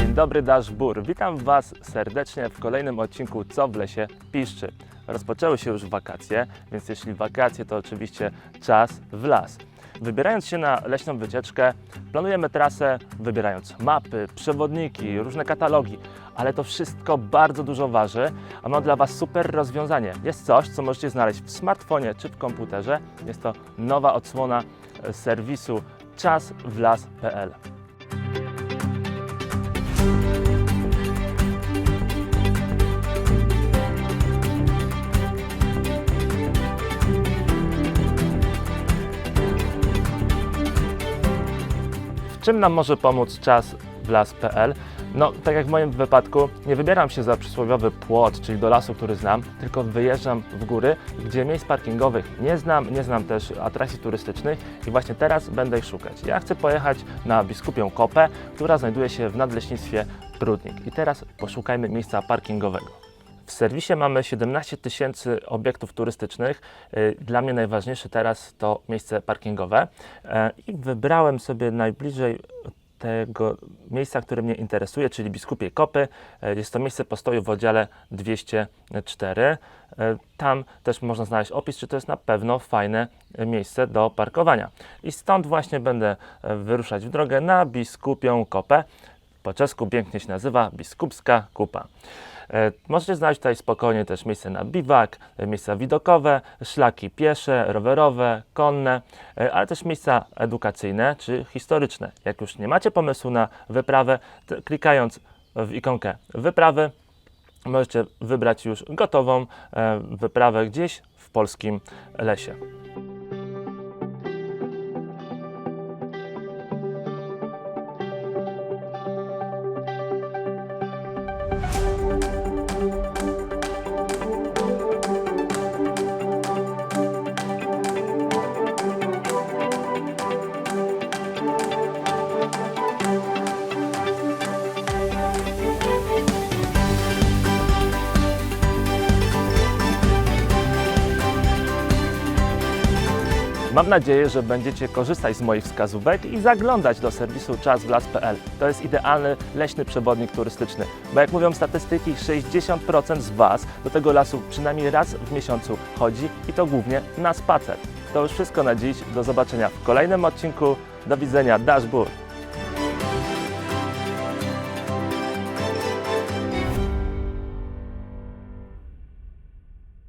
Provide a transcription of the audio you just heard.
Dzień dobry, Dasz Bur. Witam Was serdecznie w kolejnym odcinku Co w lesie piszczy. Rozpoczęły się już wakacje, więc jeśli wakacje, to oczywiście czas w las. Wybierając się na leśną wycieczkę, planujemy trasę, wybierając mapy, przewodniki, różne katalogi, ale to wszystko bardzo dużo waży, a mam dla Was super rozwiązanie. Jest coś, co możecie znaleźć w smartfonie czy w komputerze. Jest to nowa odsłona e, serwisu czaswlas.pl. czym nam może pomóc czas w las.pl? No, tak jak w moim wypadku, nie wybieram się za przysłowiowy płot, czyli do lasu, który znam, tylko wyjeżdżam w góry, gdzie miejsc parkingowych nie znam, nie znam też atrakcji turystycznych i właśnie teraz będę ich szukać. Ja chcę pojechać na Biskupią Kopę, która znajduje się w nadleśnictwie Prudnik. I teraz poszukajmy miejsca parkingowego. W serwisie mamy 17 tysięcy obiektów turystycznych. Y, Dla mnie najważniejsze teraz to miejsce parkingowe. E, I wybrałem sobie najbliżej tego miejsca, które mnie interesuje, czyli Biskupie Kopy. E, Jest to miejsce postoju w oddziale 204. E, Tam też można znaleźć opis, czy to jest na pewno fajne miejsce do parkowania. I stąd właśnie będę wyruszać w drogę na Biskupią Kopę. Po czesku pięknie się nazywa Biskupska Kupa. E, Możecie znaleźć tutaj spokojnie też miejsce na biwak, e, miejsca widokowe, szlaki piesze, rowerowe, konne, e, ale też miejsca edukacyjne czy historyczne. Jak już nie macie pomysłu na wyprawę, klikając w ikonkę wyprawy, możecie wybrać już gotową wyprawę gdzieś w polskim lesie. Mam nadzieję, że będziecie korzystać z moich wskazówek i zaglądać do serwisu czaswlas.pl. To jest idealny leśny przewodnik turystyczny, bo jak mówią statystyki, 60% z Was do tego lasu przynajmniej raz w miesiącu chodzi i to głównie na spacer. To już wszystko na dziś. Do zobaczenia w kolejnym odcinku. Do widzenia, Dashboard.